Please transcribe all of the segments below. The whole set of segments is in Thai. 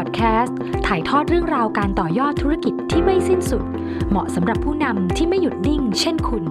อดแคสต์ถ่ายทอดเรื่องราวการต่อยอดธุรกิจที่ไม่สิ้นสุด เหมาะสำหรับผู้นำที่ไม่หยุดนิ่ง เช่นคุณ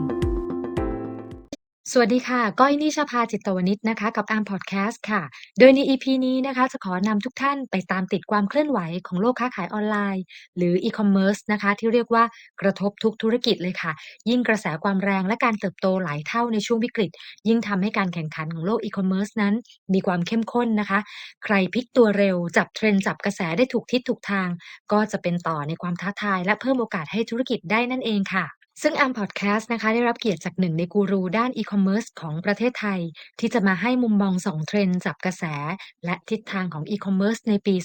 วัสดีค่ะ ก้อยนิชาภาจิตตวนิชนะคะ กับอาร์มพอดแคสต์ค่ะ โดยใน EP นี้นะคะ จะขอนำทุกท่านไปตามติดความเคลื่อนไหวของโลกค้าขายออนไลน์ หรืออีคอมเมิร์ซนะคะ ที่เรียกว่ากระทบทุกธุรกิจเลยค่ะ ยิ่งกระแสความแรงและการเติบโตหลายเท่าในช่วงวิกฤต ยิ่งทำให้การแข่งขันของโลกอีคอมเมิร์ซนั้น มีความเข้มข้นนะคะ ใครพลิกตัวเร็ว จับเทรนด์จับกระแสได้ถูกทิศถูกทาง ก็จะเป็นต่อในความท้าทาย และเพิ่มโอกาสให้ธุรกิจได้นั่นเองค่ะ ซึ่ง Arm Podcast นะคะได้รับเกียรติจากหนึ่งในกูรูด้านอีคอมเมิร์ซของประเทศไทย ที่จะมาให้มุมมองสองเทรนด์จับกระแส และทิศทางของอีคอมเมิร์ซในปี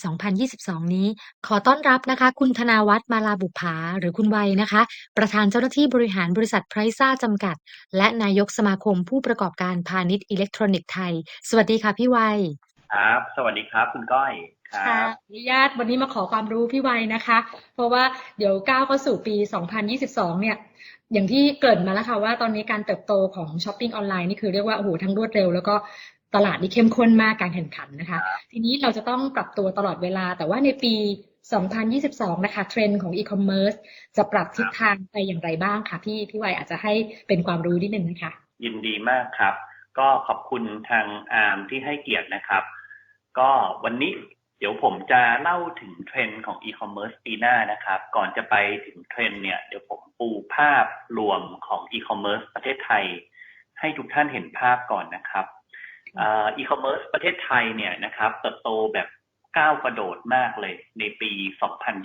2022 นี้ ขอต้อนรับนะคะ คุณธนาวัฒน์มาลาบุภาหรือคุณวัยนะคะ ประธานเจ้าหน้าที่บริหารบริษัทไพรซ่าจำกัด และนายกสมาคมผู้ประกอบการพาณิชย์อิเล็กทรอนิกส์ไทย สวัสดีค่ะพี่วัยครับ สวัสดีครับ คุณก้อย คค่ะรับอนุญาตวันนี้มาขอความรู้พี่วัยนะคะ เพราะว่าเดี๋ยวก้าวเข้าสู่ปี 2022 เนี่ย อย่างที่เกริ่นมาแล้วค่ะว่าตอนนี้การเติบโตของช้อปปิ้งออนไลน์นี่คือเรียกว่าโอ้โหทั้งรวดเร็ว แล้วก็ตลาดนี่เข้มข้นมากการแข่งขันนะคะ ทีนี้เราจะต้องปรับตัวตลอดเวลา แต่ว่าในปี 2022 นะคะเทรนด์ของอีคอมเมิร์ซจะปรับทิศทางไปอย่างไรบ้างคะพี่พี่วัยอาจจะให้เป็นความรู้นิดนึงนะคะ ยินดีมากครับ ก็ขอบคุณทางอาร์มที่ให้เกียรตินะครับ ก็วันนี้เดี๋ยวผมจะเล่าถึงเทรนด์ของอีคอมเมิร์ซปีหน้านะครับ ก่อนจะไปถึงเทรนด์เนี่ยเดี๋ยวผมปูภาพรวมของอีคอมเมิร์ซประเทศไทย ให้ทุกท่านเห็นภาพก่อนนะครับอีคอมเมิร์ซประเทศไทยเนี่ยนะครับเติบโตแบบก้าวกระโดดมากเลยในปี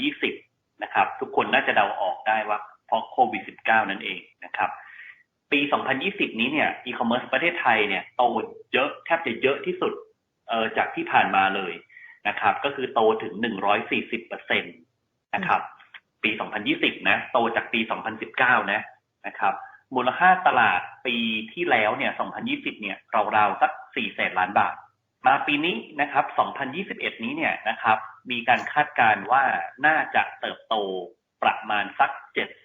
2020 นะครับ ทุกคนน่าจะเดาออกได้ว่าเพราะโควิด -19 นั่นเองนะครับ ปี 2020 นี้เนี่ยอีคอมเมิร์ซประเทศไทยเนี่ยโตเยอะแทบจะเยอะที่สุดจากที่ผ่านมาเลย นะครับ ก็คือโตถึง 140เปอร์เซ็นตนะครับ ปี 2020 นะ โตจากปี 2019 นะนะครับ มูลค่าตลาดปีที่แล้วเนี่ย 2020 เนี่ยราวๆสัก4แสนล้านบาท มาปีนี้นะครับ 2021 นี้เนี่ยนะครับ มีการคาดการณ์ว่าน่าจะเติบโตประมาณสัก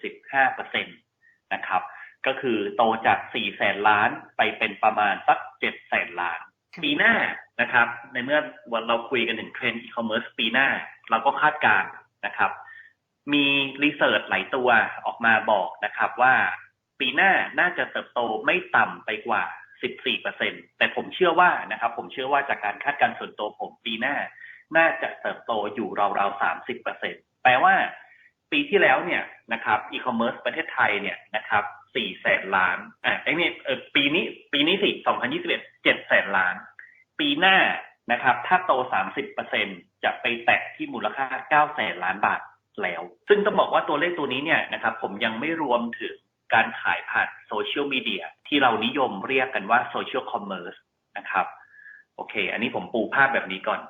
75เปอร์เซ็นตนะครับ ก็คือโตจาก4แสนล้านไปเป็นประมาณสัก7แสนล้าน ปีหน้านะครับ ในเมื่อวันเราคุยกันถึงเทรนด์อีคอมเมิร์ซปีหน้า เราก็คาดการณ์นะครับ มีรีเสิร์ชหลายตัวออกมาบอกนะครับว่าปีหน้าน่าจะเติบโตไม่ต่ำไปกว่า 14%แต่ผมเชื่อว่านะครับ ผมเชื่อว่าจากการคาดการณ์ส่วนตัวผมปีหน้า น่าจะเติบโตอยู่ราวๆ 30%แปลว่าปีที่แล้วเนี่ยนะครับอีคอมเมิร์ซประเทศไทยเนี่ยนะครับ สี่แสนล้านอะไอ้นี่เออปีนี้ปีนี้สิ2021เอ็ดเจ็ดแสนล้าน ปีหน้านะครับ ถ้าโต30%จะไปแตะที่มูลค่า9แสนล้านบาทแล้ว ซึ่งต้องบอกว่าตัวเลขตัวนี้เนี่ยนะครับผมยังไม่รวมถึงการขายผ่านโซเชียลมีเดียที่เรานิยมเรียกกันว่าโซเชียลคอมเมอร์สนะครับ โอเค อันนี้ผมปูภาพแบบนี้ก่อน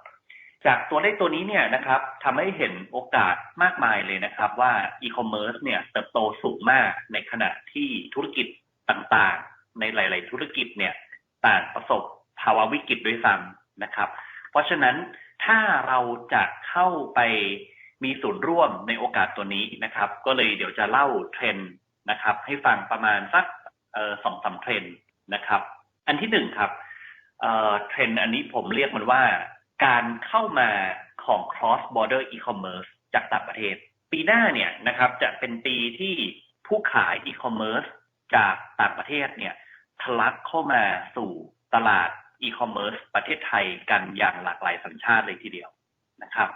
จากตัวเลขตัวนี้เนี่ยนะครับทำให้เห็นโอกาสมากมายเลยนะครับ ว่าอีคอมเมิร์ซเนี่ยเติบโตสูงมากในขณะที่ธุรกิจต่างๆ ในหลาย ๆ ธุรกิจเนี่ยต่างประสบภาวะวิกฤตด้วยซ้ำนะครับ เพราะฉะนั้นถ้าเราจะเข้าไปมีส่วนร่วมในโอกาสตัวนี้นะครับ ก็เลยเดี๋ยวจะเล่าเทรนด์นะครับ ให้ฟังประมาณสักสองสามเทรนด์นะครับ อันที่หนึ่งครับเทรนด์อันนี้ผมเรียกมันว่า การเข้ามาของ cross border e-commerce จากต่างประเทศ ปีหน้าเนี่ยนะครับจะเป็นปีที่ผู้ขาย e-commerce จากต่างประเทศเนี่ยทะลักเข้ามาสู่ตลาด e-commerce ประเทศไทยกันอย่างหลากหลายสัญชาติเลยทีเดียวนะครับ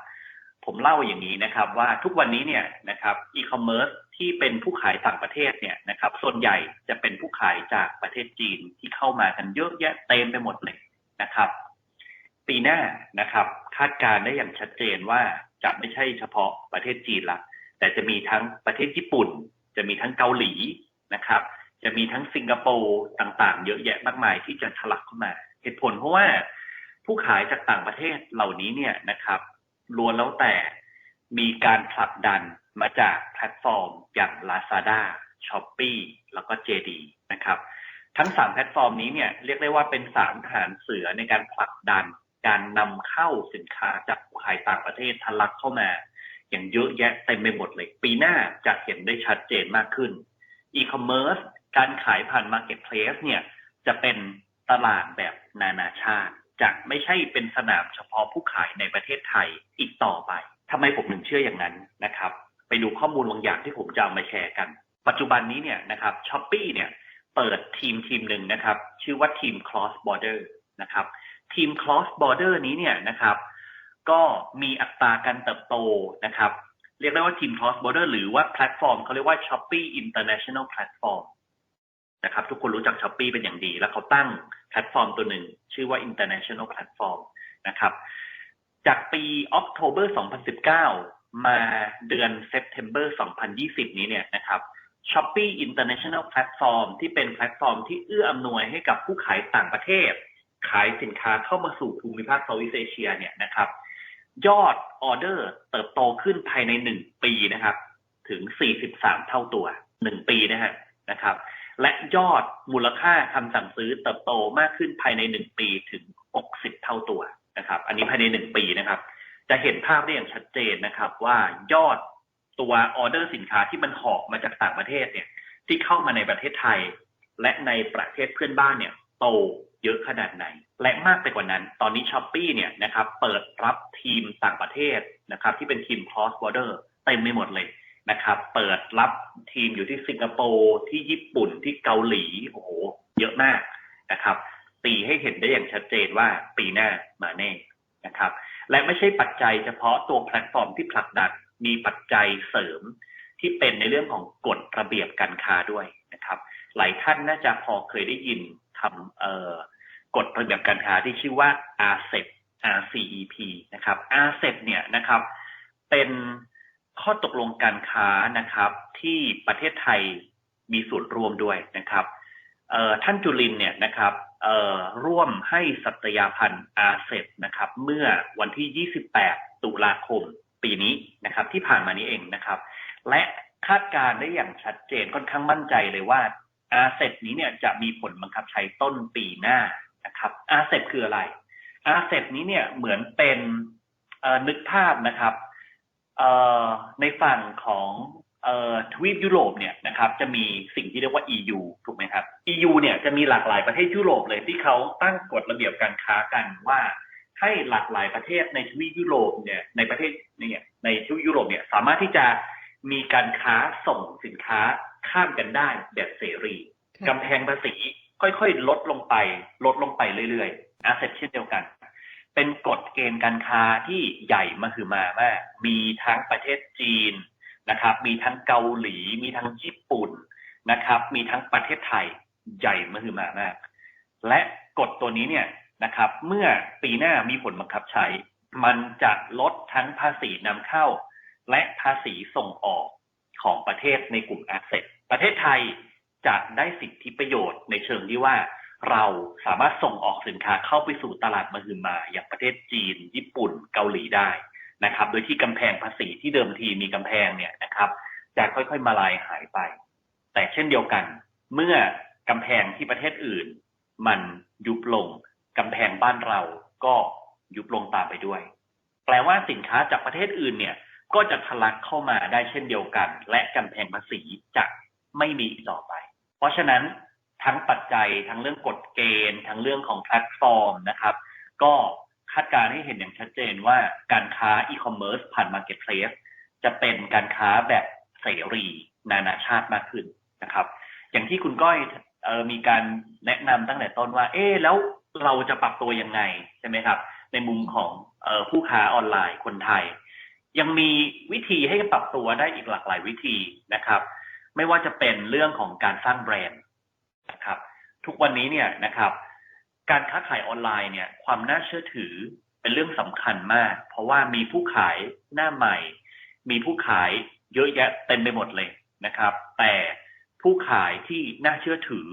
ผมเล่าอย่างนี้นะครับว่าทุกวันนี้เนี่ยนะครับ e-commerce ที่เป็นผู้ขายต่างประเทศเนี่ยนะครับ ส่วนใหญ่จะเป็นผู้ขายจากประเทศจีนที่เข้ามากันเยอะแยะเต็มไปหมดเลยนะครับ ปีหน้านะครับ คาดการได้อย่างชัดเจนว่าจะไม่ใช่เฉพาะประเทศจีนละ แต่จะมีทั้งประเทศญี่ปุ่น จะมีทั้งเกาหลีนะครับ จะมีทั้งสิงคโปร์ต่างๆ เยอะแยะมากมายที่จะทะลักเข้ามา เหตุผลเพราะว่าผู้ขายจากต่างประเทศเหล่านี้เนี่ยนะครับล้วนแล้วแต่มีการผลักดันมาจากแพลตฟอร์มอย่าง Lazada, Shopee แล้วก็ JD นะครับ ทั้งสามแพลตฟอร์มนี้เนี่ยเรียกได้ว่าเป็นสามฐานเสือในการผลักดัน การนำเข้าสินค้าจากผู้ขายต่างประเทศทะลักเข้ามา อย่างเยอะแยะเต็มไปหมดเลย ปีหน้าจะเห็นได้ชัดเจนมากขึ้นอีคอมเมิร์ซการขายผ่านมาร์เก็ตเพลสเนี่ยจะเป็นตลาดแบบนานาชาติ จะไม่ใช่เป็นสนามเฉพาะผู้ขายในประเทศไทยอีกต่อไปทำไมผมถึงเชื่ออย่างนั้นนะครับ ไปดูข้อมูลบางอย่างที่ผมจะเอามาแชร์กัน ปัจจุบันนี้เนี่ยนะครับช้อปปีเนี่ยเปิดทีมทีมหนึ่งนะครับ ชื่อว่าทีม cross border นะครับ ทีม cross border นี้เนี่ยนะครับ ก็มีอัตราการเติบโตนะครับ เรียกได้ว่าทีม cross border หรือว่าแพลตฟอร์มเขาเรียกว่า Shopee International Platform นะครับ ทุกคนรู้จัก Shopee เป็นอย่างดี แล้วเขาตั้งแพลตฟอร์มตัวหนึ่ง ชื่อว่า International Platform นะครับ จากปี October 2019 มาเดือน September 2020 นี้เนี่ยนะครับ Shopee International Platform ที่เป็นแพลตฟอร์มที่เอื้ออำนวยให้กับผู้ขายต่างประเทศ ขายสินค้าเข้ามาสู่ภูมิภาคเซาท์อีสเอเชียเนี่ยนะครับ ยอดออเดอร์เติบโตขึ้นภายในหนึ่งปีนะครับ ถึง 43 เท่าตัวหนึ่งปีนะฮะนะครับ และยอดมูลค่าคำสั่งซื้อเติบโตมากขึ้นภายในหนึ่งปีถึง 60 เท่าตัวนะครับ อันนี้ภายในหนึ่งปีนะครับ จะเห็นภาพได้อย่างชัดเจนนะครับ ว่ายอดตัวออเดอร์สินค้าที่มันหอบมาจากต่างประเทศเนี่ยที่เข้ามาในประเทศไทย และในประเทศเพื่อนบ้านเนี่ยโต เยอะขนาดไหน และมากไปกว่านั้น ตอนนี้ช้อปปีเนี่ยนะครับเปิดรับทีมต่างประเทศนะครับที่เป็นทีม cross border เต็มไปหมดเลยนะครับเปิดรับทีมอยู่ที่สิงคโปร์ที่ญี่ปุ่นที่เกาหลีโอ้โหเยอะมากนะครับ ตีให้เห็นได้อย่างชัดเจนว่าปีหน้ามาแน่นะครับ และไม่ใช่ปัจจัยเฉพาะตัวแพลตฟอร์มที่ผลักดันมีปัจจัยเสริมที่เป็นในเรื่องของกฎระเบียบการค้าด้วยนะครับ หลายท่านน่าจะพอเคยได้ยิน คำกฎระเบียบการค้าที่ชื่อว่า RCEP RCEP นะครับ RCEP เนี่ยนะครับ เป็นข้อตกลงการค้านะครับ ที่ประเทศไทยมีส่วนร่วมด้วยนะครับท่านจุลินเนี่ยนะครับร่วมให้สัตยาพันธ์ RCEP นะครับ เมื่อวันที่ 28 ตุลาคมปีนี้นะครับ ที่ผ่านมานี้เองนะครับ และคาดการณ์ได้อย่างชัดเจนค่อนข้างมั่นใจเลยว่า อาเซบนี้เนี่ยจะมีผลบังคับใช้ต้นปีหน้านะครับอาเซบคืออะไรอาเซบนี้เนี่ยเหมือนเป็นนึกภาพนะครับในฝั่งของอทวีปยุโรปเนี่ยนะครับจะมีสิ่งที่เรียกว่า EU ถูกไหมครับ EU เนี่ยจะมีหลากหลายประเทศยุโรปเลยที่เขาตั้งกฎระเบียบการค้ากันว่าให้หลากหลายประเทศในทวีปยุโรปเนี่ยในประเทศเนี่ยในทวีปยุโรปเนี่ยสามารถที่จะมีการค้าส่งสินค้า ข้ามกันได้แบบเสรีกำแพงภาษีค่อยๆ ลดลงไป ลดลงไปเรื่อยๆอาเซบเช่นเดียวกัน เป็นกฎเกณฑ์การค้าที่ใหญ่มาคือมามาก มีทั้งประเทศจีนนะครับ มีทั้งเกาหลี มีทั้งญี่ปุ่นนะครับ มีทั้งประเทศไทยใหญ่มาคือมามาก และกฎตัวนี้เนี่ยนะครับ เมื่อปีหน้ามีผลบังคับใช้ มันจะลดทั้งภาษีนำเข้า และภาษีส่งออกของประเทศในกลุ่มอาเซบ ประเทศไทยจะได้สิทธิประโยชน์ในเชิงที่ว่าเราสามารถส่งออกสินค้าเข้าไปสู่ตลาดมหึมาอย่างประเทศจีน ญี่ปุ่น เกาหลีได้นะครับ โดยที่กำแพงภาษีที่เดิมทีมีกำแพงเนี่ยนะครับจะค่อยๆมาลายหายไป แต่เช่นเดียวกัน เมื่อกำแพงที่ประเทศอื่น มันยุบลงกำแพงบ้านเราก็ยุบลงตามไปด้วย แปลว่าสินค้าจากประเทศอื่นเนี่ยก็จะทะลักเข้ามาได้เช่นเดียวกัน และกำแพงภาษีจะ ไม่มีต่อไป เพราะฉะนั้นทั้งปัจจัยทั้งเรื่องกฎเกณฑ์ ทั้งเรื่องของแพลตฟอร์มนะครับ ก็คาดการณ์ให้เห็นอย่างชัดเจนว่าการค้าอีคอมเมิร์ซผ่านมาร์เก็ตเพลสจะเป็นการค้าแบบเสรี นานาชาติมากขึ้นนะครับ อย่างที่คุณก้อยออมีการแนะนำตั้งแต่ต้นว่า เอ๊แล้วเราจะปรับตัวยังไงใช่ไหมครับ ในมุมของออผู้ค้าออนไลน์คนไทย ยังมีวิธีให้ปรับตัวได้อีกหลากหลายวิธีนะครับ ไม่ว่าจะเป็นเรื่องของการสร้างแบรนด์นะครับทุกวันนี้เนี่ยนะครับ การค้าขายออนไลน์เนี่ยความน่าเชื่อถือเป็นเรื่องสำคัญมาก เพราะว่ามีผู้ขายหน้าใหม่ มีผู้ขายเยอะแยะเต็มไปหมดเลยนะครับ แต่ผู้ขายที่น่าเชื่อถือ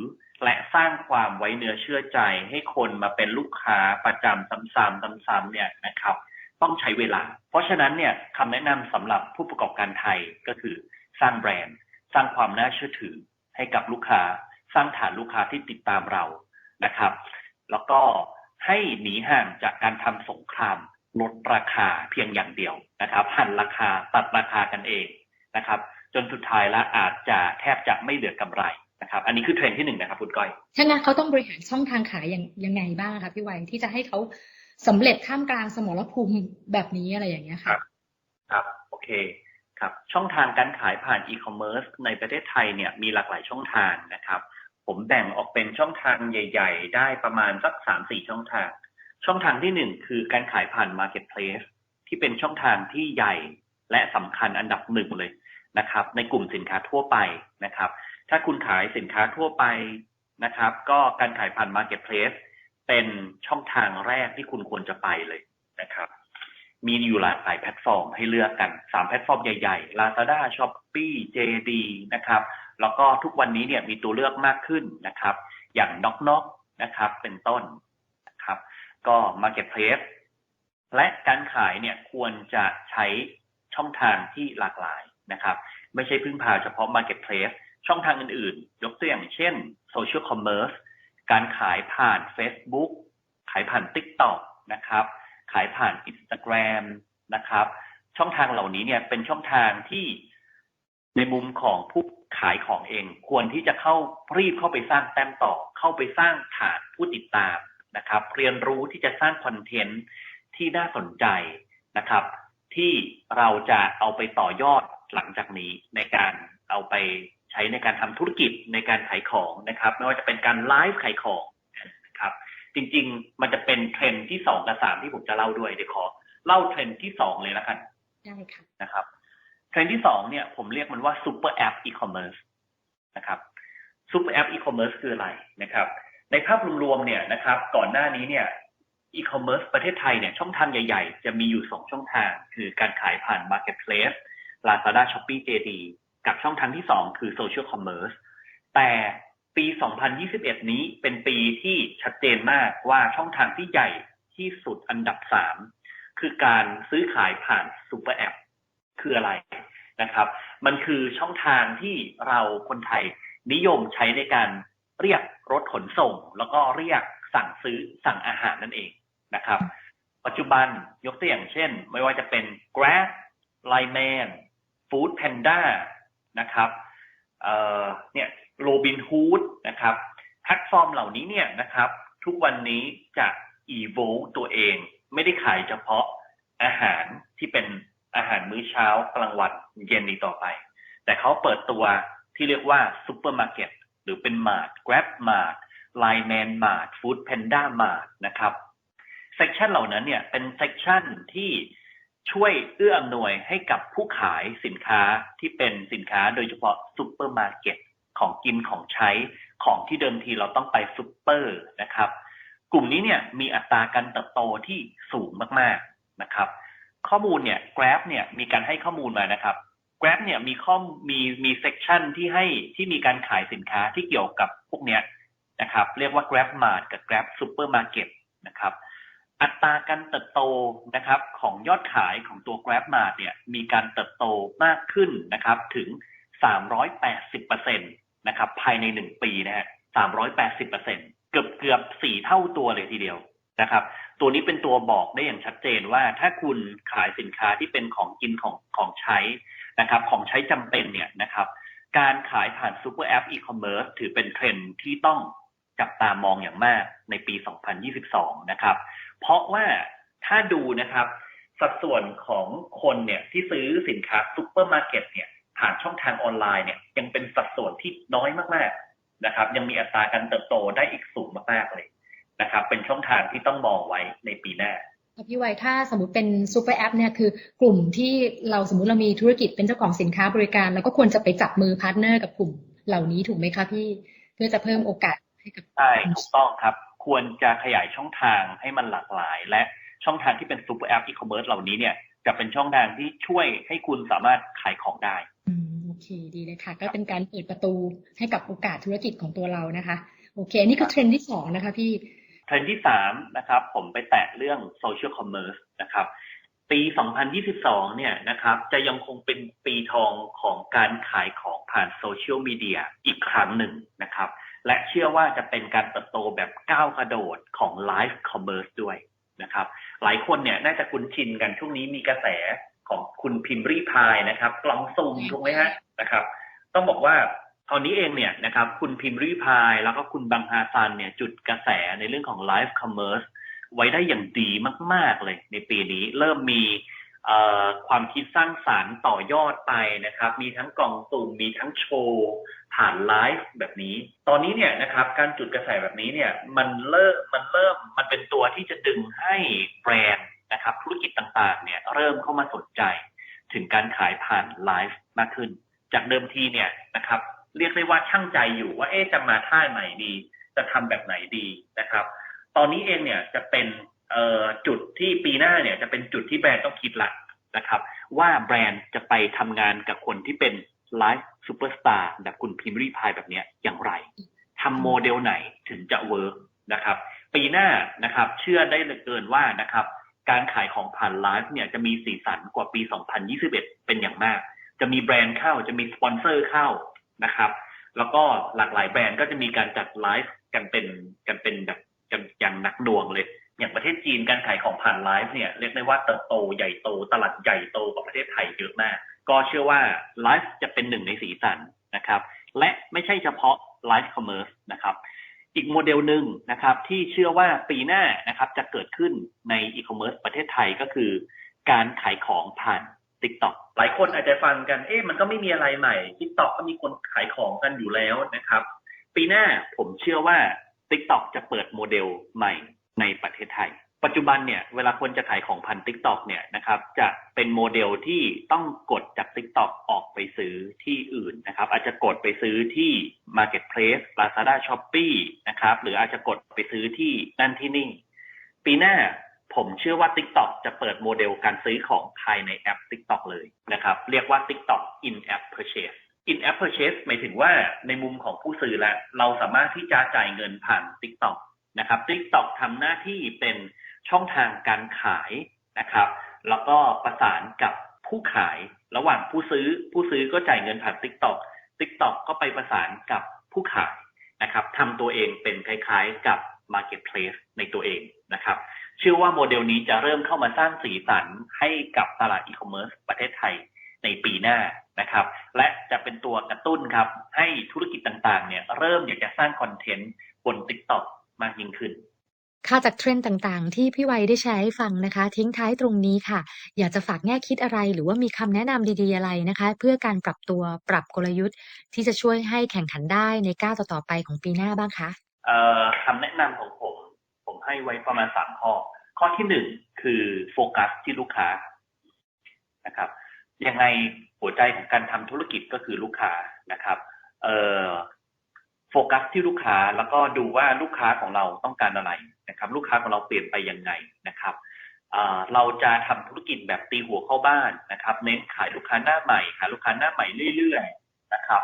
และสร้างความไว้เนื้อเชื่อใจให้คนมาเป็นลูกค้าประจำซ้ำๆซ้ำๆเนี่ยนะครับ ต้องใช้เวลา เพราะฉะนั้นเนี่ยคำแนะนำสำหรับผู้ประกอบการไทยก็คือสร้างแบรนด์ สร้างความน่าเชื่อถือให้กับลูกค้า สร้างฐานลูกค้าที่ติดตามเรานะครับ แล้วก็ให้หนีห่างจากการทำสงครามลดราคาเพียงอย่างเดียวนะครับหันราคาตัดราคากันเองนะครับ จนสุดท้ายแล้วอาจจะแทบจะไม่เหลือกำไรนะครับ อันนี้คือเทรนด์ที่หนึ่งนะครับคุณก้อยถ้างั้นเขาต้องบริหารช่องทางขายยังยังไงบ้างคะพี่วัยที่จะให้เขาสำเร็จท่ามกลางสมรภูมิแบบนี้อะไรอย่างเงี้ยครัค่ะบครับ โอเค ครับช่องทางการขายผ่านอีคอมเมิร์ซในประเทศไทยเนี่ยมีหลากหลายช่องทางนะครับ ผมแบ่งออกเป็นช่องทางใหญ่ ๆ ได้ประมาณสักสามสี่ช่องทาง ช่องทางที่หนึ่งคือการขายผ่าน Marketplace ที่เป็นช่องทางที่ใหญ่และสำคัญอันดับหนึ่งเลยนะครับ ในกลุ่มสินค้าทั่วไปนะครับ ถ้าคุณขายสินค้าทั่วไปนะครับ ก็การขายผ่าน Marketplace เป็นช่องทางแรกที่คุณควรจะไปเลยนะครับ มีอยู่หลากหลายแพลตฟอร์มให้เลือกกันสามแพลตฟอร์มใหญ่ๆ Lazada, Shopee, JD นะครับ แล้วก็ทุกวันนี้เนี่ยมีตัวเลือกมากขึ้นนะครับ อย่าง Knock Knock นะครับ เป็นต้นนะครับ ก็ Marketplace และการขายเนี่ยควรจะใช้ช่องทางที่หลากหลายนะครับ ไม่ใช่พึ่งพาเฉพาะ Marketplace ช่องทางอื่นๆ ยกตัวอย่างเช่น Social Commerce การขายผ่าน Facebook ขายผ่าน TikTok นะครับ ขายผ่าน Instagram นะครับ ช่องทางเหล่านี้เนี่ยเป็นช่องทางที่ในมุมของผู้ขายของเอง ควรที่จะเข้ารีบเข้าไปสร้างแต้มต่อ เข้าไปสร้างฐานผู้ติดตามนะครับ เรียนรู้ที่จะสร้างคอนเทนต์ที่น่าสนใจนะครับ ที่เราจะเอาไปต่อยอดหลังจากนี้ในการเอาไปใช้ในการทำธุรกิจในการขายของนะครับ ไม่ว่าจะเป็นการไลฟ์ขายของ จริง ๆ มันจะเป็นเทรนด์ที่สองกับสามที่ผมจะเล่าด้วยเดี๋ยวขอเล่าเทรนด์ที่สองเลยแล้วกันได้ค่ะนะครับเทรนด์ที่สองเนี่ยผมเรียกมันว่าซูเปอร์แอปอีคอมเมิร์ซนะครับซูเปอร์แอปอีคอมเมิร์ซคืออะไรนะครับ ในภาพรวมๆเนี่ยนะครับ ก่อนหน้านี้เนี่ยอีคอมเมิร์ซประเทศไทยเนี่ยช่องทางใหญ่ ๆ จะมีอยู่สองช่องทาง คือการขายผ่าน Marketplace Lazada Shopee JD กับช่องทางที่สองคือ Social Commerce แต่ ปี 2021 นี้เป็นปีที่ชัดเจนมากว่าช่องทางที่ใหญ่ที่สุดอันดับสามคือการซื้อขายผ่านซูเปอร์แอปคืออะไรนะครับ มันคือช่องทางที่เราคนไทยนิยมใช้ในการเรียกรถขนส่ง แล้วก็เรียกสั่งซื้อสั่งอาหารนั่นเองนะครับ ปัจจุบันยกตัวอย่างเช่น ไม่ว่าจะเป็น Grab Line Man Food Panda นะครับ เนี่ย Robin Hood นะครับแพลตฟอร์มเหล่านี้เนี่ยนะครับ ทุกวันนี้จะ evolve ตัวเองไม่ได้ขายเฉพาะอาหารที่เป็นอาหารมื้อเช้ากลางวันเย็นนี้ต่อไป แต่เขาเปิดตัวที่เรียกว่าซูเปอร์มาร์เก็ตหรือเป็นมาร์ท Grab Mart Line Man Mart Food Panda Mart นะครับเซกชันเหล่านั้นเนี่ยเป็นเซกชันที่ ช่วยเอื้ออำนวยให้กับผู้ขายสินค้าที่เป็นสินค้าโดยเฉพาะซูเปอร์มาร์เก็ตของกินของใช้ของที่เดิมทีเราต้องไปซูเปอร์นะครับ กลุ่มนี้เนี่ยมีอัตราการเติบโตที่สูงมากๆนะครับ ข้อมูลเนี่ย Grab เนี่ยมีการให้ข้อมูลมานะครับ Grab เนี่ยมีข้อมีมีเซกชันที่ให้ที่มีการขายสินค้าที่เกี่ยวกับพวกเนี้ยนะครับ เรียกว่า Grab Mart กับ Grab Supermarket นะครับ อัตราการเติบโตนะครับของยอดขายของตัว Grab Mart เนี่ยมีการเติบโตมากขึ้นนะครับถึง 380%นะครับภายในหนึ่งปีนะฮะ 380%เกือบเกือบสี่เท่าตัวเลยทีเดียวนะครับ ตัวนี้เป็นตัวบอกได้อย่างชัดเจนว่าถ้าคุณขายสินค้าที่เป็นของกินของของใช้นะครับของใช้จำเป็นเนี่ยนะครับการขายผ่านซูเปอร์แอปอีคอมเมิร์ซถือเป็นเทรนด์ที่ต้อง จับตามองอย่างมากในปี 2022 นะครับ เพราะว่าถ้าดูนะครับสัดส่วนของคนเนี่ยที่ซื้อสินค้าซูเปอร์มาร์เก็ตเนี่ยผ่านช่องทางออนไลน์เนี่ยยังเป็นสัดส่วนที่น้อยมากๆนะครับ ยังมีอัตราการเติบโตได้อีกสูงมากๆเลยนะครับ เป็นช่องทางที่ต้องมองไว้ในปีหน้าพี่วัยถ้าสมมติเป็นซูเปอร์แอปเนี่ยคือกลุ่มที่เราสมมติเรามีธุรกิจเป็นเจ้าของสินค้าบริการเราก็ควรจะไปจับมือพาร์ทเนอร์กับกลุ่มเหล่านี้ถูกไหมคะพี่ เพื่อจะเพิ่มโอกาส ให้กับใช่ถูกต้องครับ ควรจะขยายช่องทางให้มันหลากหลาย และช่องทางที่เป็นซูเปอร์แอปอีคอมเมิร์ซเหล่านี้เนี่ยจะเป็นช่องทางที่ช่วยให้คุณสามารถขายของได้อืมโอเคดีเลยค่ะ ก็เป็นการเปิดประตูให้กับโอกาสธุรกิจของตัวเรานะคะ โอเคอันนี้คือเทรนด์ที่สองนะคะพี่เทรนด์ที่สามนะครับ ผมไปแตะเรื่องโซเชียลคอมเมอร์สนะครับปี 2022 เนี่ยนะครับจะยังคงเป็นปีทองของการขายของผ่านโซเชียลมีเดียอีกครั้งหนึ่งนะครับ และเชื่อว่าจะเป็นการเติบโตแบบก้าวกระโดดของไลฟ์คอมเมอร์สด้วยนะครับ หลายคนเนี่ยน่าจะคุ้นชินกันช่วงนี้มีกระแสของคุณพิมพ์รีพายนะครับ กล่องซุ่มถูกไหมฮะนะครับ ต้องบอกว่าตอนนี้เองเนี่ยนะครับคุณพิมพ์ริพาย แล้วก็คุณบังฮาซันเนี่ยจุดกระแสในเรื่องของไลฟ์คอมเมอร์สไว้ได้อย่างดีมาก ๆ เลยในปีนี้เริ่มมี ความคิดสร้างสารรค์ต่อยอดไปนะครับ มีทั้งกล่องสุ่มมีทั้งโชว์ผ่านไลฟ์แบบนี้ ตอนนี้เนี่ยนะครับการจุดกระแสแบบนี้เนี่ยมันเริ่มมันเริ่มมันเป็นตัวที่จะดึงให้แบรนด์นะครับธุรกิจต่างๆเนี่ยเริ่มเข้ามาสนใจ ถึงการขายผ่านไลฟ์มากขึ้น จากเดิมทีเนี่ยนะครับเรียกได้ว่าช่างใจอยู่ว่าเอ๊ะจะมาท่าไหนดี จะทำแบบไหนดีนะครับ ตอนนี้เองเนี่ยจะเป็น จุดที่ปีหน้าเนี่ยจะเป็นจุดที่แบรนด์ต้องคิดละนะครับ ว่าแบรนด์จะไปทำงานกับคนที่เป็นไลฟ์ซูเปอร์สตาร์แบบคุณพิมรีพายแบบนี้อย่างไรทำโมเดลไหนถึงจะเวิร์กนะครับปีหน้านะครับเชื่อได้เลือเกินว่านะครับการขายของผ่านไลฟ์เนี่ยจะมีสีสันกว่าปี 2021 เป็นอย่างมาก จะมีแบรนด์เข้าจะมีสปอนเซอร์เข้านะครับ แล้วก็หลากหลายแบรนด์ก็จะมีการจัดไลฟ์กันเป็นกันเป็นแบบกันอย่างหนักหน่วงเลย อย่างประเทศจีนการขายของผ่านไลฟ์เนี่ยเรียกได้ว่าเติบโตใหญ่โตตลาดใหญ่โตกว่าประเทศไทยเยอะมาก ก็เชื่อว่าไลฟ์จะเป็นหนึ่งในสีสันนะครับ และไม่ใช่เฉพาะไลฟ์คอมเมอร์สนะครับอีกโมเดลหนึ่งนะครับที่เชื่อว่าปีหน้านะครับจะเกิดขึ้นในอีคอมเมิร์ซประเทศไทยก็คือ การขายของผ่าน TikTok หลายคนอาจจะฟังกันเอ๊ะมันก็ไม่มีอะไรใหม่ TikTok ก็มีคนขายของกันอยู่แล้วนะครับ ปีหน้าผมเชื่อว่า TikTok จะเปิดโมเดลใหม่ ในประเทศไทย ปัจจุบันเนี่ยเวลาคนจะขายของผ่าน TikTok เนี่ยนะครับจะเป็นโมเดลที่ต้องกดจาก TikTok ออกไปซื้อที่อื่นนะครับอาจจะกดไปซื้อที่ Marketplace Lazada Shopee นะครับหรืออาจจะกดไปซื้อที่นั่นที่นี่ ปีหน้าผมเชื่อว่า TikTok จะเปิดโมเดลการซื้อของภายในแอป TikTok เลยนะครับเรียกว่า TikTok in app purchase in app purchase หมายถึงว่าในมุมของผู้ซื้อแล้วเราสามารถที่จะจ่ายเงินผ่าน TikTok นะครับ TikTok ทำหน้าที่เป็นช่องทางการขายนะครับ แล้วก็ประสานกับผู้ขายระหว่างผู้ซื้อ ผู้ซื้อก็จ่ายเงินผ่าน TikTok TikTok ก็ไปประสานกับผู้ขายนะครับทำตัวเองเป็นคล้ายๆกับ Marketplace ในตัวเองนะครับเชื่อว่าโมเดลนี้จะเริ่มเข้ามาสร้างสีสันให้กับตลาดอีคอมเมิร์ซประเทศไทยในปีหน้านะครับ และจะเป็นตัวกระตุ้นครับ ให้ธุรกิจต่างๆ เนี่ยเริ่มอยากจะสร้างคอนเทนต์บน TikTok มากยิ่งขึ้นค่ะจากเทรนด์ต่างๆ ที่พี่วัยได้แชร์ให้ฟังนะคะ ทิ้งท้ายตรงนี้ค่ะ อยากจะฝากแง่คิดอะไรหรือว่ามีคำแนะนำดีๆอะไรนะคะ เพื่อการปรับตัวปรับกลยุทธ์ ที่จะช่วยให้แข่งขันได้ในก้าวต่อๆไปของปีหน้าบ้างคะเอ่อคำแนะนำของผม ผมให้ไว้ประมาณสามข้อ ข้อที่หนึ่งคือโฟกัสที่ลูกค้านะครับยังไงหัวใจของการทำธุรกิจก็คือลูกค้านะครับเอ่อ โฟกัสที่ลูกค้าแล้วก็ดูว่าลูกค้าของเราต้องการอะไรนะครับ ลูกค้าของเราเปลี่ยนไปยังไงนะครับเราจะทำธุรกิจแบบตีหัวเข้าบ้านนะครับเน้นขายลูกค้าหน้าใหม่ขายลูกค้าหน้าใหม่เรื่อยๆนะครับ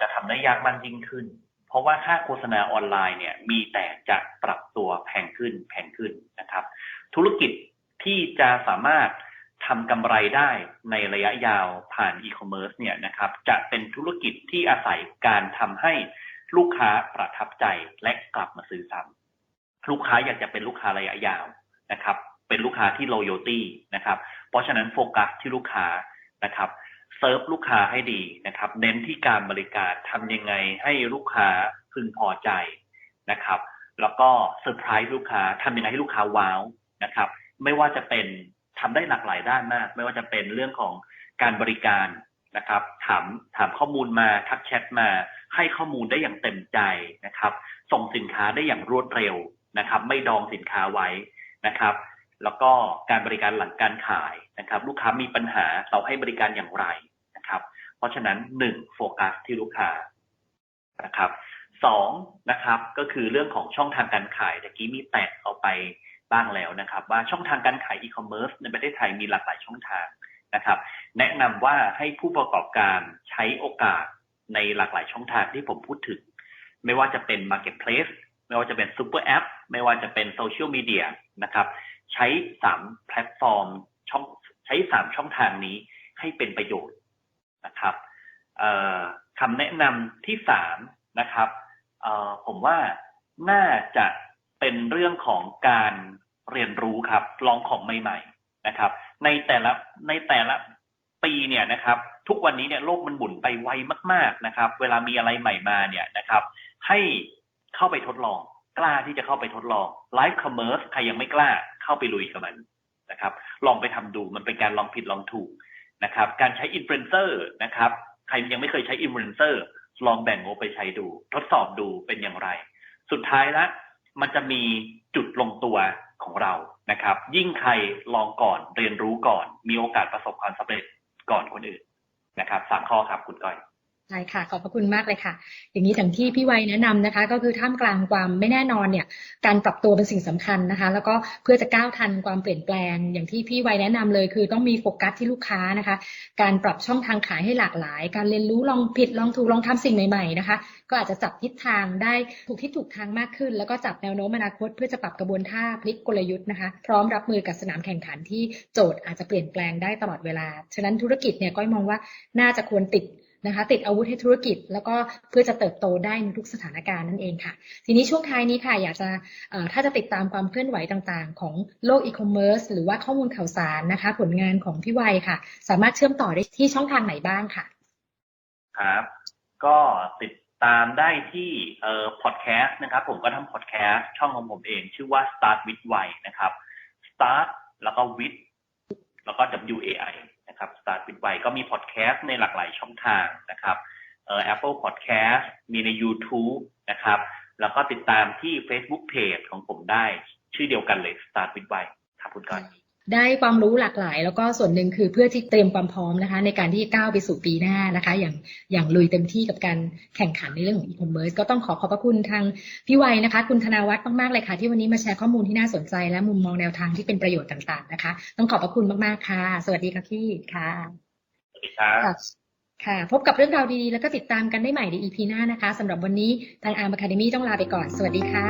จะทำได้ยากมากยิ่งขึ้น เพราะว่าค่าโฆษณาออนไลน์เนี่ยมีแต่จะปรับตัวแพงขึ้นแพงขึ้นนะครับ ธุรกิจที่จะสามารถทำกำไรได้ในระยะยาวผ่านอีคอมเมิร์ซเนี่ยนะครับจะเป็นธุรกิจที่อาศัยการทำให้ ลูกค้าประทับใจและกลับมาซื้อซ้ำลูกค้าอยากจะเป็นลูกค้าระยะยาวนะครับ เป็นลูกค้าที่ loyalty นะครับ เพราะฉะนั้นโฟกัสที่ลูกค้านะครับเซิร์ฟลูกค้าให้ดีนะครับ เน้นที่การบริการทำยังไงให้ลูกค้าพึงพอใจนะครับ แล้วก็เซอร์ไพรส์ลูกค้าทำยังไงให้ลูกค้าว้าวนะครับ ไม่ว่าจะเป็นทำได้หลากหลายด้านมาก ไม่ว่าจะเป็นเรื่องของการบริการนะครับ ถามถามข้อมูลมาทักแชทมา ให้ข้อมูลได้อย่างเต็มใจนะครับ ส่งสินค้าได้อย่างรวดเร็วนะครับ ไม่ดองสินค้าไว้นะครับ แล้วก็การบริการหลังการขายนะครับ ลูกค้ามีปัญหาเราให้บริการอย่างไรนะครับ เพราะฉะนั้นหนึ่งโฟกัสที่ลูกค้านะครับสองนะครับก็คือเรื่องของช่องทางการขายตะกี้มีแตะเอาไปบ้างแล้วนะครับ ว่าช่องทางการขายอีคอมเมิร์ซในประเทศไทยมีหลากหลายช่องทางนะครับ แนะนำว่าให้ผู้ประกอบการใช้โอกาส ในหลากหลายช่องทางที่ผมพูดถึง ไม่ว่าจะเป็น Marketplace ไม่ว่าจะเป็น Super App ไม่ว่าจะเป็นโซเชียลมีเดียนะครับ ใช้สามแพลตฟอร์มช่องใช้สามช่องทางนี้ให้เป็นประโยชน์นะครับคำแนะนำที่สามนะครับผมว่าน่าจะเป็นเรื่องของการเรียนรู้ครับ ลองของใหม่ ๆ นะครับ ในแต่ละในแต่ละ ปีเนี่ยนะครับทุกวันนี้เนี่ยโลกมันหมุนไปไวมาก ๆนะครับ เวลามีอะไรใหม่มาเนี่ยนะครับ ให้เข้าไปทดลอง กล้าที่จะเข้าไปทดลองไลฟ์คอมเมอร์สใครยังไม่กล้าเข้าไปลุยกับมันนะครับ ลองไปทำดูมันเป็นการลองผิดลองถูกนะครับ การใช้อินฟลูเอนเซอร์นะครับ ใครยังไม่เคยใช้อินฟลูเอนเซอร์ลองแบ่งงบไปใช้ดู ทดสอบดูเป็นอย่างไร สุดท้ายละมันจะมีจุดลงตัวของเรานะครับ ยิ่งใครลองก่อนเรียนรู้ก่อน มีโอกาสประสบความสำเร็จ ก่อนคนอื่นนะครับสามข้อครับคุณก้อย ใช่ค่ะ ขอบพระคุณมากเลยค่ะ อย่างนี้ถึงที่พี่ไวแนะนำนะคะ ก็คือท่ามกลางความไม่แน่นอนเนี่ย การปรับตัวเป็นสิ่งสำคัญนะคะ แล้วก็เพื่อจะก้าวทันความเปลี่ยนแปลง อย่างที่พี่ไวแนะนำเลย คือต้องมีโฟกัสที่ลูกค้านะคะ การปรับช่องทางขายให้หลากหลาย การเรียนรู้ลองผิดลองถูกลองทำสิ่งใหม่ๆนะคะ ก็อาจจะจับทิศทางได้ถูกทิศถูกทางมากขึ้น แล้วก็จับแนวโน้มอนาคต เพื่อจะปรับกระบวนท่าพลิกกลยุทธ์นะคะ พร้อมรับมือกับสนามแข่งขันที่โจทย์อาจจะเปลี่ยนแปลงได้ตลอดเวลา ฉะนั้นธุรกิจเนี่ยก้อยมองว่าน่าจะควรติด นะคะ ติดอาวุธให้ธุรกิจ แล้วก็เพื่อจะเติบโตได้ในทุกสถานการณ์นั่นเองค่ะ ทีนี้ช่วงท้ายนี้ค่ะ อยากจะถ้าจะติดตามความเคลื่อนไหวต่างๆ ของโลกอีคอมเมิร์ซหรือว่าข้อมูลข่าวสารนะคะ ผลงานของพี่วัยค่ะ สามารถเชื่อมต่อได้ที่ช่องทางไหนบ้างค่ะครับ ก็ติดตามได้ที่เอ่อพอดแคสต์นะครับ ผมก็ทำพอดแคสต์ช่องของผมเอง ชื่อว่า Start with Why นะครับ Start แล้วก็ with แล้วก็ W A I นะครับ Start with Why ก็มีพอดแคสต์ในหลากหลายช่องทางนะครับเอ่อ Apple Podcast มีใน YouTube นะครับ แล้วก็ติดตามที่ Facebook Page ของผมได้ชื่อเดียวกันเลย Start with Why ครับคุณก้อย ได้ความรู้หลากหลาย แล้วก็ส่วนหนึ่งคือเพื่อที่เตรียมความพร้อมนะคะ ในการที่จะก้าวไปสู่ปีหน้านะคะ อย่างอย่างลุยเต็มที่กับการแข่งขันในเรื่องของอีคอมเมิร์ซก็ต้องขอขอบพระคุณทางพี่วัยนะคะ คุณธนาวัฒน์มากๆเลยค่ะ ที่วันนี้มาแชร์ข้อมูลที่น่าสนใจ และมุมมองแนวทางที่เป็นประโยชน์ต่าง ๆ นะคะ ต้องขอบพระคุณมากๆค่ะ สวัสดีค่ะพี่ค่ะสวัสดีครับค่ะค่ะพบกับเรื่องราวดีๆแล้วก็ติดตามกันได้ใหม่ใน EP หน้านะคะสำหรับวันนี้ทางอาร์ม Academy ต้องลาไปก่อน สวัสดีค่ะ